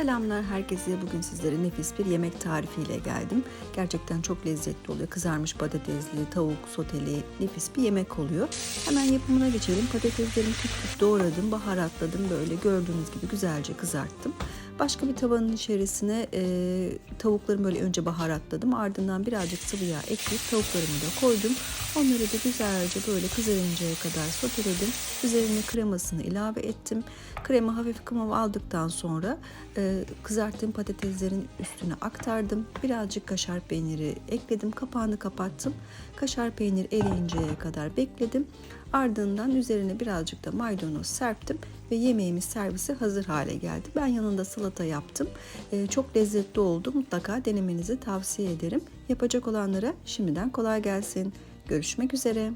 Selamlar herkese. Bugün sizlere nefis bir yemek tarifiyle geldim. Gerçekten çok lezzetli oluyor. Kızarmış patatesli, tavuk soteli nefis bir yemek oluyor. Hemen yapımına geçelim. Patateslerimi küp küp doğradım, baharatladım. Böyle gördüğünüz gibi güzelce kızarttım. Başka bir tavanın içerisine e, tavuklarımı böyle önce baharatladım. Ardından birazcık sıvı yağ ekleyip tavuklarımı da koydum. Onları da güzelce böyle kızarıncaya kadar soteledim. Üzerine kremasını ilave ettim. Krema hafif kıvam aldıktan sonra e, kızarttığım patateslerin üstüne aktardım. Birazcık kaşar peyniri ekledim. Kapağını kapattım. Kaşar peynir eriyinceye kadar bekledim. Ardından üzerine birazcık da maydanoz serptim ve yemeğimiz servisi hazır hale geldi. Ben yanında salata yaptım. Ee, çok lezzetli oldu. Mutlaka denemenizi tavsiye ederim. Yapacak olanlara şimdiden kolay gelsin. Görüşmek üzere.